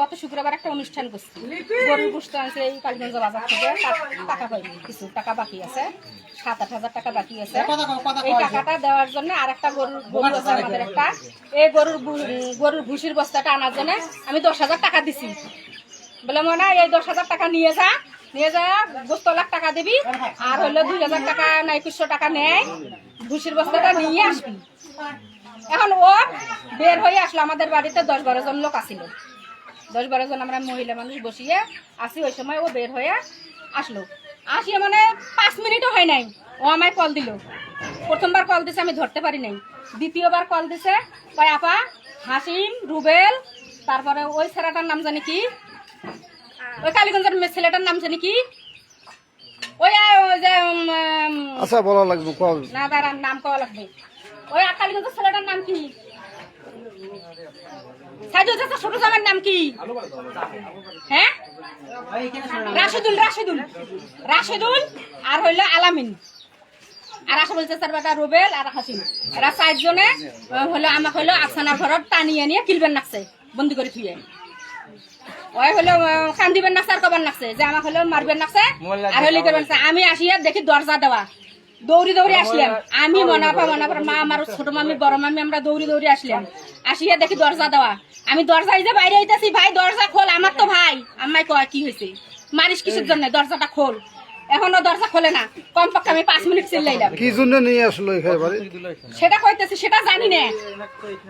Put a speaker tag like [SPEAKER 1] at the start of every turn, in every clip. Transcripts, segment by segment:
[SPEAKER 1] গত শুক্রবার একটা অনুষ্ঠান করছি। গরুর গোষ্ঠ আনছে এই কালীগঞ্জ বাজার থেকে টাকা পাই কিছু টাকা বাকি আছে সাত আট হাজার টাকা বাকি আছে। এই টাকাটা দেওয়ার জন্য আর একটা গরুর গরু আছে আমাদের একটা। এই গরুর গরুর ভুসির বস্তাটা আনার জন্য আমি দশ হাজার টাকা দিছি। বলে মনে হয় এই দশ হাজার টাকা নিয়ে যা নিয়ে যা বস্ত লাখ টাকা দিবি আর হইল দুই হাজার টাকা না একুশশো টাকা নেয় ভুসির বস্তাটা নিয়ে আসবি। এখন ও বের হয়ে আসলো আমাদের বাড়িতে দশ বারো জন লোক আসিল দশ বারো জন আমরা মহিলা মানুষ বসিয়ে আসি ওই সময় ও বের হয়ে আসলো। আসিয়ে মানে পাঁচ মিনিটও হয় নাই। ও আমায় কল দিল। প্রথমবার কল দিছে আমি ধরতে পারি নাই। দ্বিতীয়বার কল দিছে কয় আপা হাসিম রুবেল তারপরে ওই ছেলেটার নাম জানি কি? ওই কালীগঞ্জের ছেলেটার নাম জানি কি? ওই যে
[SPEAKER 2] আচ্ছা বলা লাগবে কল
[SPEAKER 1] না দাঁড়ান নাম কওয়া লাগবে। ওই কালীগঞ্জের ছেলেটার নাম কি? সাইদুল চাচা ছোট জামার নাম কি? হ্যাঁ? রাশেদুল রাশেদুল রাশেদুল আর হইল আলামিন। আর আসাবুল চাচার বেটা রুবেল আর হাসিম। এরা চারজনে হলো আমাকে হলো আফসানার ঘরত টানিয়ে নিয়ে কিলবেন নাকছে বন্দি করে থুয়ে। ওই হলো কান্দিবেন নাকছে আর কবার নাকছে যে আমাকে হলো মারবেন নাকছে আর হলি করবেন আমি আসিয়া দেখি দরজা দেওয়া। দৌড়ি দৌড়ি আসলাম। আমি মনাপা মনাপা মা আমার ছোট মামি বড় মামি আমরা দৌড়ি দৌড়ি আসলাম। আসিয়া দেখি দরজা দেওয়া। আমি দরজা এই যে বাইরে হইতেছি ভাই দরজা খোল আমার তো ভাই। আমায় কয় কি হয়েছে মারিস কিসের জন্য? দরজাটা খোল। এখনও দরজা খোলে না। কমপক্ষে আমি পাঁচ মিনিট চিল্লাইলাম।
[SPEAKER 2] কি জন্য নিয়ে আসলো এখানে বাড়ি?
[SPEAKER 1] সেটা কইতেছি সেটা জানি না।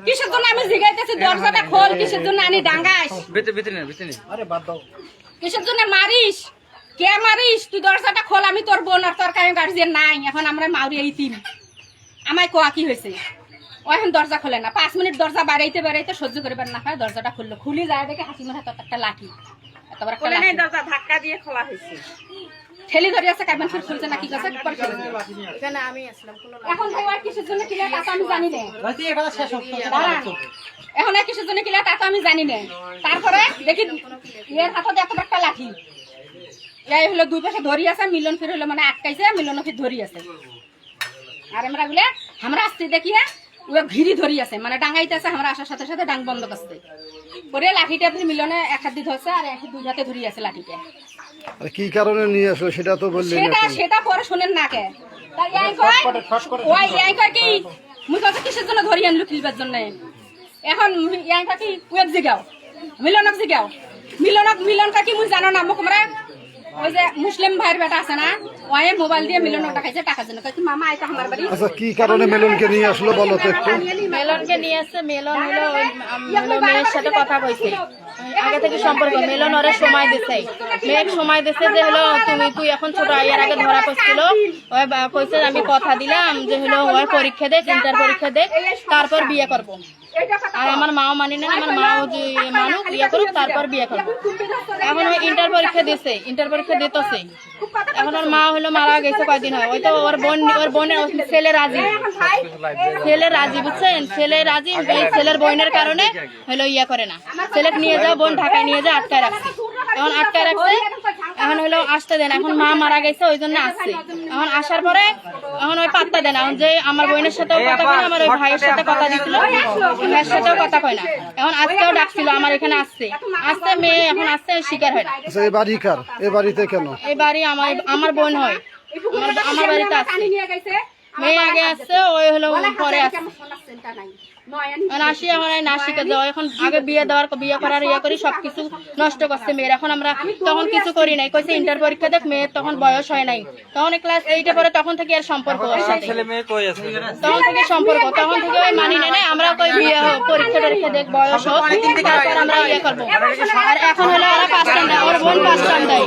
[SPEAKER 1] কিসের জন্য আমি জিগাইতেছি দরজাটা খোল কিসের জন্য আনি ডাঙ্গাস? কিসের জন্য মারিস? কে মারিস তুই দরজাটা খোল? আমি তোর বোন আর তোর কারণ গার্জিয়ান নাই। এখন আমরা মাউরি এই তিন। আমায় কোয়া কি হয়েছে? ও এখন দরজা খোলে না। পাঁচ মিনিট দরজা বাড়াইতে বাড়াইতে সহ্য করিবার না হয় দরজাটা খুললো। খুলি যায় দেখে হাসিমার হাতে একটা লাঠি। লাঠি।
[SPEAKER 3] দরজা ধাক্কা দিয়ে খোলা হয়েছে।
[SPEAKER 1] ঠেলি ধরে আছে কাইবেন ফির খুলছে না কি করছে? পরে খুলে
[SPEAKER 3] এখানে আমি আসলাম
[SPEAKER 1] এখন ভাই আর কিসের জন্য কিলা তা তো আমি জানি না। দাঁড়ান। এখন আর কিসের জন্য কিলা তা তো আমি জানি না। তারপরে দেখি এর হাতত এত একটা লাঠি। এই হলো দুই পাশে ধরি আছে মিলন ফির হলো মানে আটকাইছে মিলন ফির ধরি আছে। আর আমরা বলে আমরা আসতে দেখিয়া ও ঘিরি ধরি আছে মানে ডাঙাইতে আছে আমরা আসার সাথে সাথে ডাং বন্ধ করছে। পরে লাঠিটা আপনি মিলনে এক হাত দিয়ে ধরছে আর এক দুই হাতে ধরি আছে লাঠিটা
[SPEAKER 2] আর কি কারণে নিয়ে আসলো সেটা তো বললেন
[SPEAKER 1] সেটা সেটা পরে শোনেন না কে। তাই এই কয় ওই এই কয় কি মুই কত কিসের জন্য ধরি আনলু কিলবার জন্য? এখন এই কয় কি ওয়েব জিগাও মিলনক জিগাও। মিলনক মিলন কা কি মুই জানো না মোক আমরা ওই যে মুসলিম ভাইয়ের বেটা আছে না ওয়ে মোবাইল দিয়ে মিলনক টাকাইছে টাকার জন্য। মামা আইতা আমার বাড়ি।
[SPEAKER 2] আচ্ছা কি কারণে মেলনকে নিয়ে আসলো বলো তো একটু?
[SPEAKER 3] মেলনকে নিয়ে আসছে মেলন হলো মেয়ের সাথে কথা কইছে আগে থেকে সম্পর্ক মেলন ওরা সময় দিছে। মেয়ের সময় দিছে যে হলো তুমি তুই এখন ছোট আইয়ার আগে ধরা পড়ছিল। ওই কইছে আমি কথা দিলাম যে হলো ওই পরীক্ষা দে ইন্টার পরীক্ষা দে তারপর বিয়ে করব। আর আমার মাও মানি না আমার মাও যে মানুষ বিয়ে করুক তারপর বিয়ে করব এখন ওই ইন্টার পরীক্ষা দিছে ইন্টার পরীক্ষা দিতেছে। এখন ওর মা হলো মারা গেছে কয়দিন হয়? ওই তো ওর বোন ওর বোনের ছেলে রাজি। ছেলে রাজি বুঝছেন? ছেলে রাজি ছেলের বোনের কারণে হলো ইয়া করে না। ছেলেকে নিয়ে যাও বোন ঢাকায় নিয়ে যাও আটকায় রাখছে। এখন আটকায় রাখছে। এখন হলো আসতে দেন এখন মা মারা গেছে ওই জন্য আসছে। এখন আসার পরে এখন ওই পাত্তা দেয় এখন যে আমার বোনের সাথেও কথা কয় না, আমার ওই ভাইয়ের সাথে কথা দিছিল। ভাইয়ের সাথেও কথা কয় না। এখন আজকেও ডাকছিল আমার এখানে আসছে। আসছে মেয়ে এখন আসছে শিকার হয় না।
[SPEAKER 2] আচ্ছা এই বাড়ি কার? এই বাড়িতে কেন?
[SPEAKER 3] এই বাড়ি আমার আমার বোন হয়। আমার- আমার বাড়িতে আসছে
[SPEAKER 1] নিয়ে গেছে।
[SPEAKER 3] মেয়ে আগে আসছে ওই হলো পরে আসছে এখন আসি না শিখে যাও এখন আগে বিয়ে দেওয়ার বিয়ে করার ইয়ে করি সবকিছু নষ্ট করছে মেয়ের। এখন আমরা তখন কিছু করি নাই। কইছে ইন্টার পরীক্ষা দেখ মেয়ের তখন বয়স হয় নাই। তখন ক্লাস এইটে পরে তখন থেকে আর সম্পর্ক তখন থেকে সম্পর্ক তখন থেকে ওই মানি নেয় আমরা কই বিয়ে হোক পরীক্ষা টরীক্ষা দেখ বয়স হোক তারপর আমরা ইয়ে করব। আর এখন হলো ওরা পাঁচ টান দেয় ওর বোন পাঁচ টান দেয়।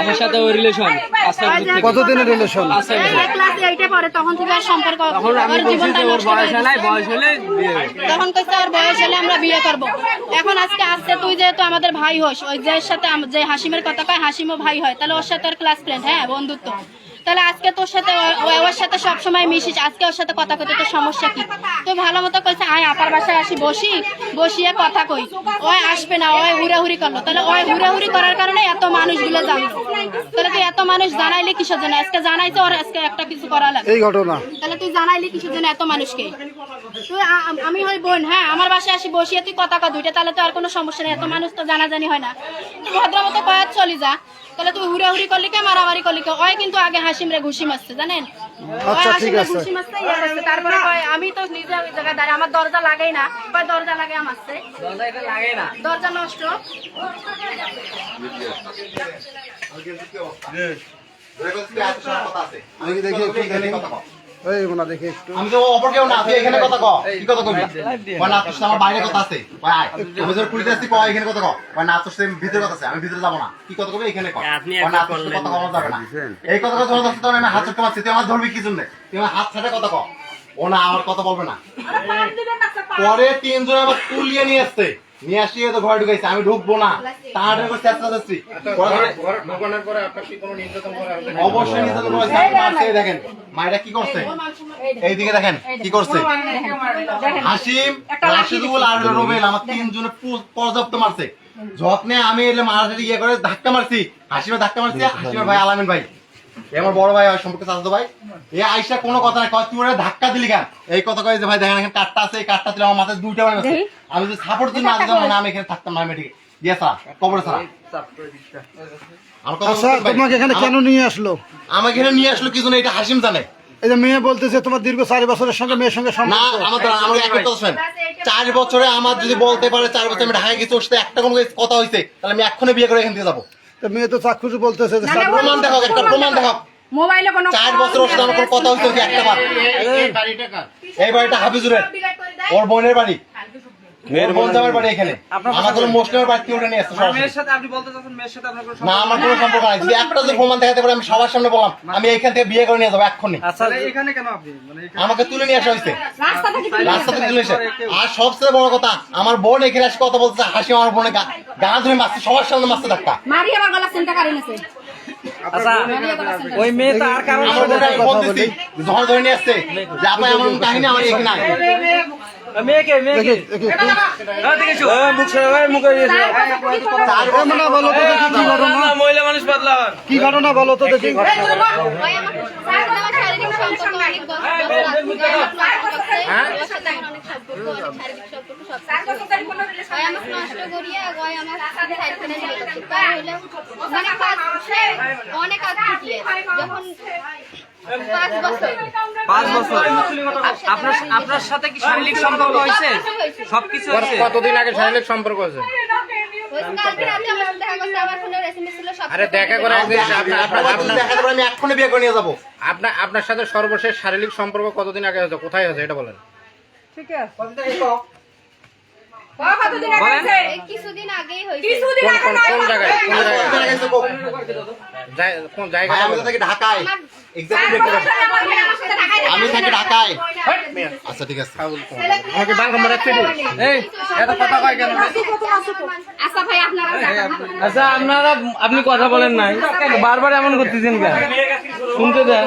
[SPEAKER 4] আমার সাথে ওর রিলেশন পাঁচ ছয় বছর থেকে।
[SPEAKER 2] কতদিনের রিলেশন
[SPEAKER 4] পাঁচ ছয় বছর
[SPEAKER 3] ক্লাস এইটে পরে তখন থেকে আর সম্পর্ক
[SPEAKER 4] তখন আমি বলছি যে ওর বয়স হলে
[SPEAKER 3] তখন কইছে ওর বয়স হলে আমরা বিয়ে করব। এখন আজকে আসছে তুই যেহেতু আমাদের ভাই হোস ওই যে সাথে যে হাসিমের কথা কয় হাসিমও ভাই হয় তাহলে ওর সাথে ওর ক্লাস ফ্রেন্ড হ্যাঁ বন্ধুত্ব। তাহলে আজকে তোর সাথে ওর সাথে সবসময় মিশিস আজকে ওর সাথে কথা কইতে তোর সমস্যা কি? তো ভালো মতো কইছে আয় আপার বাসায় আসি বসি বসিয়ে কথা কই। ওই আসবে না ওই হুড়াহুড়ি করল। তাহলে ওই হুড়াহুড়ি করার কারণে এত মানুষগুলো জানলো। তাহলে তুই এত মানুষ জানাইলি কিসের জন্য? আজকে জানাইতে ওর আজকে একটা কিছু করা লাগে
[SPEAKER 2] এই ঘটনা।
[SPEAKER 3] তাহলে তুই জানাইলি কিসের জন্য এত মানুষকে? তুই আমি হই বোন হ্যাঁ আমার বাসায় আসি বসিয়ে তুই কথা কয় দুইটা তাহলে তো আর কোনো সমস্যা নেই। এত মানুষ তো জানাজানি হয় না। ভদ্র মতো কয়াত চলি যা। তাহলে তুই হুড়াহুড়ি করলি কে মারামারি করলি কে? ওই কিন্তু আগে হাসিম রে ঘুষি মারছে জানেন?
[SPEAKER 2] আচ্ছা,
[SPEAKER 3] হাসিম
[SPEAKER 2] ঠিক
[SPEAKER 3] রে
[SPEAKER 2] আছে।
[SPEAKER 3] ইয়ে। তারপরে কয় আমি তো নিজে ওই জায়গায় দাঁড়িয়ে আমার দরজা লাগাই না। কয় দরজা লাগে আমার দরজা নষ্ট।
[SPEAKER 2] দেখি দেখি একটু দেখি? এই মোনা দেখি একটু।
[SPEAKER 5] আমি তো অপর কেউ না তুই এখানে কথা কও। কি কথা কইবি কয় না তোর আমার বাইরে কথা আছে। কয় আয়। আমি আসছি কয় এখানে কথা কও। কয় না তোর ভিতরে কথা আছে আমি ভিতরে যাব না। কি কথা কইবি এখানে কয়।
[SPEAKER 4] আপনি
[SPEAKER 5] কয় না তোর কথা কওয়া যাবে না। এই কথা কথা ধরতে তো আমি হাত ছাড়তে পারছি। তুই আমার ধরবি কি জন্য? তুই আমার হাত ছাড়ে কথা কও। ও না আমার কথা বলবে না। পরে তিনজন আবার কুলিয়ে নিয়ে আসছে। নিয়ে আসিয়ে তো ঘরে ঢুকাইছে আমি ঢুকবো না। তাড়াতাড়ি করে চেষ্টা করছি অবশ্যই নির্যাতন করেছে আপনি দেখেন। মায়েরা কি করছে? এইদিকে দেখেন কি করছে? হাসিম রাশিদুল আর রোবেল আমার তিনজনে পর্যাপ্ত মারছে। যত্নে আমি এলে মারাঠারি ইয়ে করে ধাক্কা মারছি। হাসিমে ধাক্কা মারছি হাসিমের ভাই আলামিন ভাই। এ আমার বড় ভাই সম্পর্কে চাচাতো ভাই। এ আইসা কোনো কথা নাই কয় তুই ওরে ধাক্কা দিলি কেন? এই কথা কয় যে ভাই দেখেন এখানে কাঠটা আছে এই কাঠটা দিলে আমার মাথায় দুইটা আছে আমি যদি সাপোর্ট দিন না দিতাম না আমি এখানে থাকতাম না আমি ঠিক কবরে আমার কথা
[SPEAKER 2] আচ্ছা? তোমাকে এখানে কেন নিয়ে আসলো?
[SPEAKER 5] আমাকে এখানে নিয়ে আসলো কিছু না এটা হাসিম জানে।
[SPEAKER 2] এই যে মেয়ে বলতেছে তোমার দীর্ঘ চারি বছরের সঙ্গে মেয়ের সঙ্গে
[SPEAKER 5] না আমার একটা কথা শোনেন। চার বছরে আমার যদি বলতে পারে চার বছর আমি ঢাকায় গেছি ওর সাথে একটা কোনো কথা হয়েছে তাহলে আমি এক্ষুনি বিয়ে করে এখান থেকে যাব।
[SPEAKER 2] তো মেয়ে তো চাক্ষুষ বলতেছে যে
[SPEAKER 5] প্রমাণ দেখো একটা প্রমাণ দেখো
[SPEAKER 1] মোবাইলে কোনো
[SPEAKER 5] চার বছর ওর সাথে আমার কোনো কথা হয়েছে কি একটা বার। এই বাড়িটা হাফিজুরের ওর বোনের বাড়ি। এখানে আমার কোনো মুসলিমের বাড়ি ওটা নিয়ে আসছে সরাসরি।
[SPEAKER 4] সাথে আপনি বলতে চাচ্ছেন মেয়ের সাথে আপনার কোনো
[SPEAKER 5] না আমার কোনো সম্পর্ক নাই যদি একটা যদি প্রমাণ দেখাতে পারে আমি সবার সামনে বললাম আমি এইখান থেকে বিয়ে করে নিয়ে যাব এক্ষুনি
[SPEAKER 4] আচ্ছা এখানে কেন আপনি মানে
[SPEAKER 5] আমাকে তুলে নিয়ে আসা হয়েছে
[SPEAKER 1] রাস্তা থেকে তুলে
[SPEAKER 5] এসে আর সবচেয়ে বড় কথা আমার বোন এখানে এসে কথা বলতেছে হাসি আমার বোনে গা গা ধরে মারছে সবার সামনে মারছে ধাক্কা
[SPEAKER 1] মারি আমার গলা চিন্তা করে নিছে
[SPEAKER 4] আচ্ছা ওই মেয়ে তো আর কারণ
[SPEAKER 5] ধরে ধরে নিয়ে আসছে যে আপনি আমার কাহিনী আমার এখানে
[SPEAKER 4] মেয়েকে
[SPEAKER 2] দেখি দেখি একটু।
[SPEAKER 5] চার
[SPEAKER 2] এ তো দেখি কি
[SPEAKER 4] মহিলা মানুষ বদলা
[SPEAKER 2] কি ঘটনা বলো তো দেখি
[SPEAKER 3] অনেক
[SPEAKER 1] হ্যাঁ?
[SPEAKER 3] মানে যখন পাঁচ বছর।
[SPEAKER 4] আপনার আপনার সাথে কি শারীরিক সম্পর্ক হয়েছে? সবকিছু হয়েছে?
[SPEAKER 6] কতদিন আগে শারীরিক সম্পর্ক আছে
[SPEAKER 3] হয়েছে
[SPEAKER 6] আপনার- সাথে সর্বশেষ শারীরিক সম্পর্ক কতদিন আগে হয়েছে? কোথায় হয়েছে? এটা বলেন।
[SPEAKER 3] এই কিছুদিন আগেই হয়েছে।
[SPEAKER 6] কোন কোন কোন জায়গায়? কোন জায়গায় কোন জায়গায়?
[SPEAKER 5] আমি থাকি ঢাকায়। আমি থাকি ঢাকায়। আচ্ছা ঠিক আছে।
[SPEAKER 6] আমাকে বাংলা নম্বর রাখতে
[SPEAKER 4] এই এত কথা কয় কেন?
[SPEAKER 1] আচ্ছা ভাই আপনারা
[SPEAKER 4] আচ্ছা আপনারা আপনি কথা বলেন নাই। বারবার এমন করতেছেন কেন? শুনতে দেন।